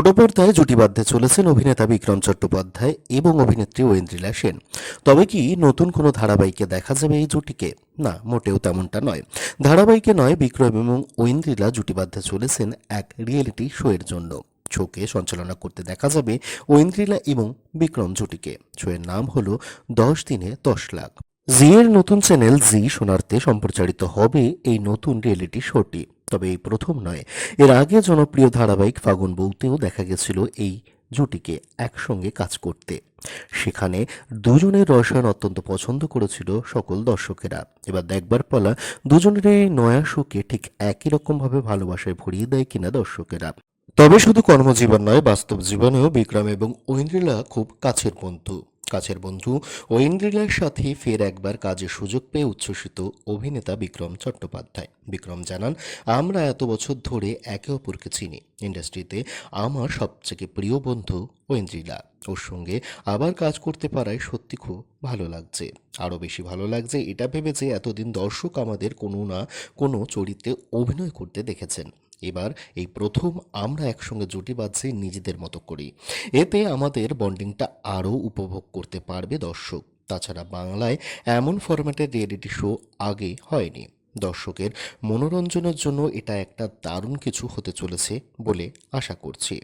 ছোট পর্দায় জুটি বাঁধতে চলেছেন অভিনেতা বিক্রম চট্টোপাধ্যায় এবং অভিনেত্রী ঐন্দ্রিলা সেন। তবে কি নতুন কোনো ধারাবাহিকে দেখা যাবে এই জুটিকে? না, মোটেও তেমনটা নয়। ধারাবাহিকে নয়, বিক্রম এবং ঐন্দ্রিলা জুটি বাঁধতে চলেছেন এক রিয়েলিটি শো এর জন্য। শোকে সঞ্চালনা করতে দেখা যাবে ঐন্দ্রিলা এবং বিক্রম জুটিকে। শোয়ের নাম হলো দশ দিনে দশ লাখ। জি এর নতুন চ্যানেল জি সোনারতে সম্প্রচারিত হবে এই নতুন রিয়েলিটি শোটি। তবে এই প্রথম নয়। এর আগে জনপ্রিয় ধারাবাহিক ফাগুন বউতেও দেখা গেছিল এই জুটিকে একসঙ্গে কাজ করতে। সেখানে দুজনের রসায়ন অত্যন্ত পছন্দ করেছিল সকল দর্শকেরা। এবার দেখবার পালা, দুজনের এই নয়া শোকে ঠিক একই রকমভাবে ভালোবাসায় ভরিয়ে দেয় কিনা দর্শকেরা। তবে শুধু কর্মজীবন নয়, বাস্তব জীবনেও বিক্রম এবং ঐন্দ্রিলা খুব কাছের বন্ধু। কাছের বন্ধু ঐন্দ্রিলার সাথে ফের একবার কাজের সুযোগ পেয়ে উচ্ছ্বসিত অভিনেতা বিক্রম চট্টোপাধ্যায়। বিক্রম জানান, আমরা এত বছর ধরে একে অপরকে চিনি। ইন্ডাস্ট্রিতে আমার সবথেকে প্রিয় বন্ধু ঐন্দ্রিলা ওর সঙ্গে আবার কাজ করতে পারায় সত্যি খুব ভালো লাগছে। আরও বেশি ভালো লাগছে এটা ভেবে যে এতদিন দর্শক আমাদের কোনো না কোনো চরিত্রে অভিনয় করতে দেখেছেন। এবার এই প্রথম আমরা একসঙ্গে জুটি বাঁধছি নিজেদের মতো করি এতে আমাদের বন্ডিংটা আরও উপভোগ করতে পারবে দর্শক। তাছাড়া বাংলায় এমন ফরম্যাটের রিয়েলিটি শো আগে হয়নি। দর্শকের মনোরঞ্জনের জন্য এটা একটা দারুণ কিছু হতে চলেছে বলে আশা করছি।